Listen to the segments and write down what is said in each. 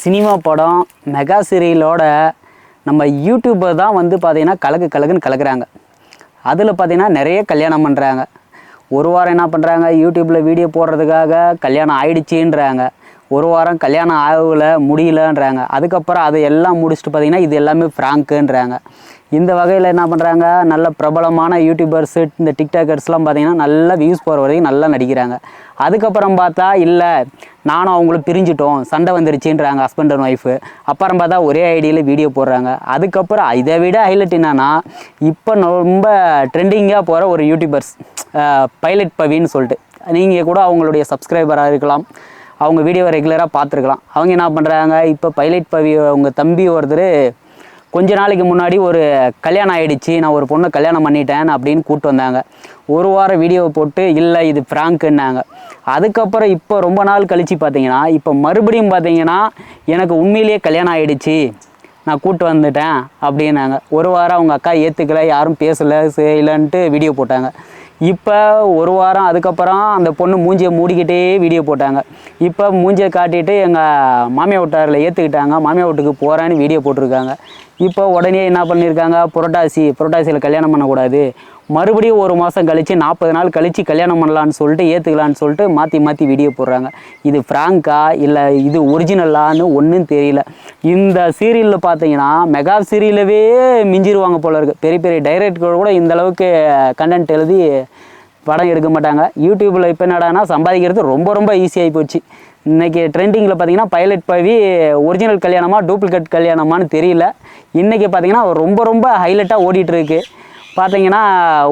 Cinema படம் mega சீரியலோட நம்ம யூடியூப்பை தான் வந்து பார்த்திங்கன்னா கலக்கு கலக்குன்னு கலக்குறாங்க. அதில் பார்த்திங்கன்னா நிறைய கல்யாணம் பண்ணுறாங்க ஒரு வாரம் என்ன பண்ணுறாங்க யூடியூப்பில் வீடியோ போடுறதுக்காக கல்யாணம் ஆயிடுச்சுன்றாங்க. ஒரு வாரம் கல்யாணம் ஆகல முடியலன்றாங்க. அதுக்கப்புறம் அதை எல்லாம் முடிச்சுட்டு பார்த்தீங்கன்னா இது எல்லாமே ஃப்ராங்க்குன்றாங்க இந்த வகையில் என்ன பண்ணுறாங்க நல்ல பிரபலமான யூடியூபர்ஸ் இந்த டிக்டாக்கர்ஸ்லாம் பார்த்தீங்கன்னா நல்லா வியூஸ் போகிற வரைக்கும் நல்லா நடிக்கிறாங்க. அதுக்கப்புறம் பார்த்தா இல்லை நானும் அவங்களும் பிரிஞ்சிட்டோம். சண்டை வந்துருச்சுன்றாங்க ஹஸ்பண்ட் அண்ட் ஒய்ஃபு அப்புறம் பார்த்தா ஒரே ஐடியில் வீடியோ போடுறாங்க. அதுக்கப்புறம் இதை விட ஹைலைட் என்னன்னா இப்போ ரொம்ப ட்ரெண்டிங்காக போகிற ஒரு யூடியூபர்ஸ் பைலட் பவின்னு சொல்லிட்டு. நீங்கள் கூட அவங்களுடைய சப்ஸ்கிரைபராக இருக்கலாம். அவங்க வீடியோ ரெகுலராக பார்த்துருக்கலாம். அவங்க என்ன பண்ணுறாங்க இப்போ பைலட் பவி அவங்க தம்பி ஒருத்தர் கொஞ்ச நாளைக்கு முன்னாடி ஒரு கல்யாணம் ஆகிடுச்சு நான் ஒரு பொண்ணை கல்யாணம் பண்ணிட்டேன் அப்படின்னு கூப்பிட்டு வந்தாங்க. ஒரு வாரம் வீடியோவை போட்டு இல்லை இது ஃப்ராங்க்குன்னாங்க அதுக்கப்புறம் இப்போ ரொம்ப நாள் கழித்து பார்த்தீங்கன்னா இப்போ மறுபடியும் பார்த்தீங்கன்னா எனக்கு உண்மையிலேயே கல்யாணம் ஆகிடுச்சு நான் கூப்பிட்டு வந்துட்டேன் அப்படின்னாங்க. ஒரு வாரம் அவங்க அக்கா ஏற்றுக்கலை யாரும் பேசலை செய்யலைன்ட்டு வீடியோ போட்டாங்க. இப்போ ஒரு வாரம் அதுக்கப்புறம் அந்த பொண்ணு மூஞ்சியை மூடிக்கிட்டே வீடியோ போட்டாங்க. இப்போ மூஞ்சியை காட்டிட்டு எங்கள் மாமியா வீட்டாரில் ஏற்றுக்கிட்டாங்க மாமியா வீட்டுக்கு போகிறேன்னு வீடியோ போட்டிருக்காங்க. இப்போ உடனே என்ன பண்ணியிருக்காங்க புரட்டாசி புரட்டாசியில் கல்யாணம் பண்ணக்கூடாது. மறுபடியும் ஒரு மாதம் கழித்து நாற்பது நாள் கழித்து கல்யாணம் பண்ணலான்னு சொல்லிட்டு ஏற்றுக்கலான்னு சொல்லிட்டு மாற்றி மாற்றி வீடியோ போடுறாங்க. இது ஃப்ராங்கா இல்லை இது ஒரிஜினலான்னு ஒன்றும் தெரியல. இந்த சீரியலில் பார்த்தீங்கன்னா மெகா சீரியலவே மிஞ்சிருவாங்க போல இருக்குது பெரிய பெரிய டைரக்டர்கள் கூட இந்த அளவுக்கு கண்டென்ட் எழுதி படம் எடுக்க மாட்டாங்க. யூடியூப்பில் இப்போ என்னடானா சம்பாதிக்கிறது ரொம்ப ரொம்ப ஈஸியாகி போச்சு. இன்றைக்கி ட்ரெண்டிங்கில் பார்த்தீங்கன்னா பைலட் பவி ஒரிஜினல் கல்யாணமா டூப்ளிகேட் கல்யாணமான்னு தெரியல. இன்றைக்கி பார்த்தீங்கன்னா ரொம்ப ரொம்ப ஹைலைட்டாக ஓடிட்டுருக்கு பார்த்தீங்கன்னா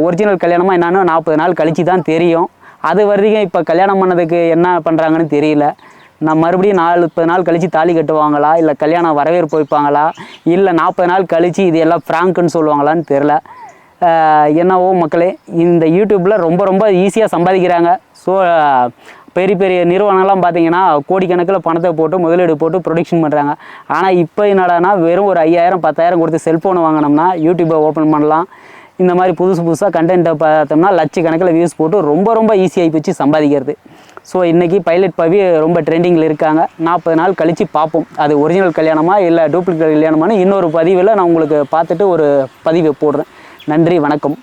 ஒரிஜினல் கல்யாணமாக என்னன்னு நாற்பது நாள் கழித்து தான் தெரியும். அது வரைக்கும் இப்போ கல்யாணம் பண்ணதுக்கு என்ன பண்ணுறாங்கன்னு தெரியல. நான் மறுபடியும் நாற்பது நாள் கழித்து தாலி கட்டுவாங்களா? இல்லை கல்யாணம் வரவேற்பு வைப்பாங்களா? இல்லை நாற்பது நாள் கழித்து இது எல்லாம் ஃப்ராங்க்குன்னு சொல்லுவாங்களான்னு தெரில என்னவோ மக்களே இந்த யூடியூப்பில் ரொம்ப ரொம்ப ஈஸியாக சம்பாதிக்கிறாங்க. ஸோ பெரிய பெரிய நிறுவனங்கள்லாம் பார்த்தீங்கன்னா கோடிக்கணக்கில் பணத்தை போட்டு முதலீடு போட்டு ப்ரொடக்ஷன் பண்ணுறாங்க ஆனால் இப்போ என்னடானா வெறும் ஒரு ஐயாயிரம் பத்தாயிரம் கொடுத்து செல்ஃபோன் வாங்கினோம்னா யூடியூப்பை ஓப்பன் பண்ணலாம். இந்த மாதிரி புதுசு புதுசாக கண்டென்ட்டை பார்த்தோம்னா லட்சக்கணக்கில் வியூஸ் போட்டு ரொம்ப ரொம்ப ஈஸியாகி போச்சு சம்பாதிக்கிறது. ஸோ இன்றைக்கி பைலட் பவி ரொம்ப ட்ரெண்டிங்கில் இருக்காங்க. நாற்பது நாள் கழித்து பார்ப்போம். அது ஒரிஜினல் கல்யாணமா இல்லை டூப்ளிகேட் கல்யாணமானு இன்னொரு பதிவில் நான் உங்களுக்கு பார்த்துட்டு ஒரு பதிவை போடுறேன். நன்றி வணக்கம்.